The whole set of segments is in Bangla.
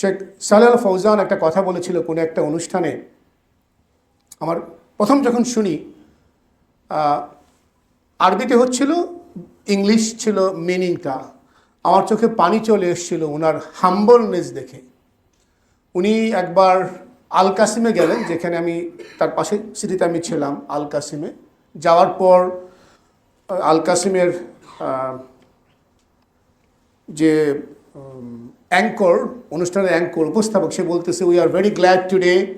শেখ সালাল ফৌজান একটা কথা বলেছিল কোনো একটা অনুষ্ঠানে। আমার প্রথম যখন শুনি আরবিতে হচ্ছিল, ইংলিশ ছিল মিনিংটা আমার চোখে পানি চলে এসেছিল ওনার হাম্বলনেস দেখে। উনি একবার আল কাসিমে গেলেন, যেখানে আমি তার পাশে সিটিতে আমি ছিলাম, আল কাসিমে। যাওয়ার পর আল কাসিমের যে অ্যাঙ্কর, অনুষ্ঠানের অ্যাঙ্কর, উপস্থাপক, সে বলতেছে we are very glad today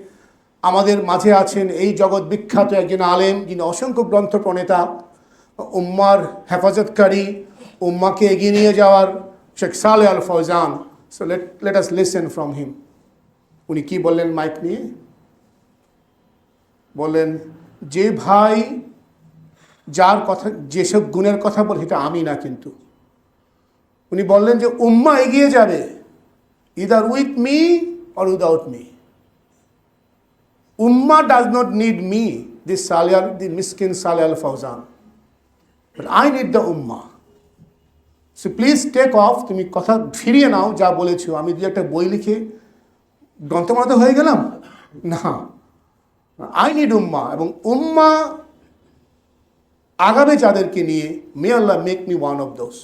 আমাদের মাঝে আছেন এই জগৎ বিখ্যাত একজন আলেম, যিনি অসংখ্য গ্রন্থ প্রণেতা, উম্মার হেফাজতকারী, উম্মাকে এগিয়ে নিয়ে যাওয়ার Sheikh Saleh al Fawzan so let let us listen from him উনি কি বললেন মাইক নিয়ে? বললেন, যে ভাই যার কথা, যেসব গুণের কথা বলে, সেটা আমি না কিন্তু। উনি বললেন যে, উম্মা এগিয়ে যাবে। Either with me or without me Umma does not need me this Saleh al the মিসকিন Saleh al Fawzan but I need the Umma so please take off তুমি কথা ফিরিয়ে নাও, যা বলেছ। আমি দু একটা বই লিখে গ্রন্থমাতা হয়ে গেলাম? না। আই নিড উম্মা এবং উম্মা আগাবে যাদেরকে নিয়ে may Allah make me one of those